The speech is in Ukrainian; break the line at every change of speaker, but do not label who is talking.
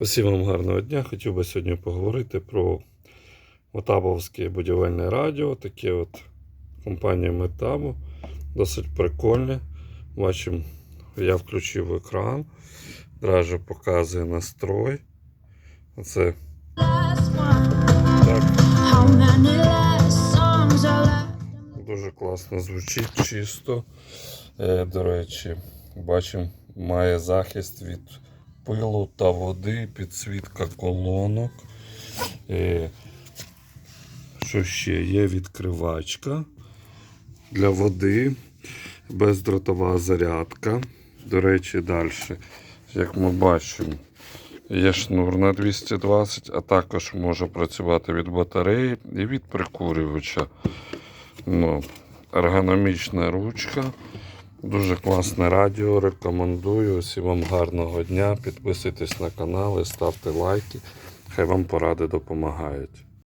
Усім вам гарного дня. Хотів би сьогодні поговорити про Метабовське будівельне радіо. Таке от компанія Метабо. Досить прикольне. Бачимо, я включив екран. Дража показує настрой. Оце так дуже класно звучить, чисто. Е, До речі, бачимо, має захист від пилу та води, підсвітка колонок. Е, Що ще? Є відкривачка для води, бездротова зарядка. До речі, далі, як ми бачимо, є шнур на 220, а також може працювати від батареї і від прикурювача. Ну, ергономічна ручка. Дуже класне радіо. Рекомендую. Всім вам гарного дня. Підписуйтесь на канал і ставте лайки. Хай вам поради допомагають.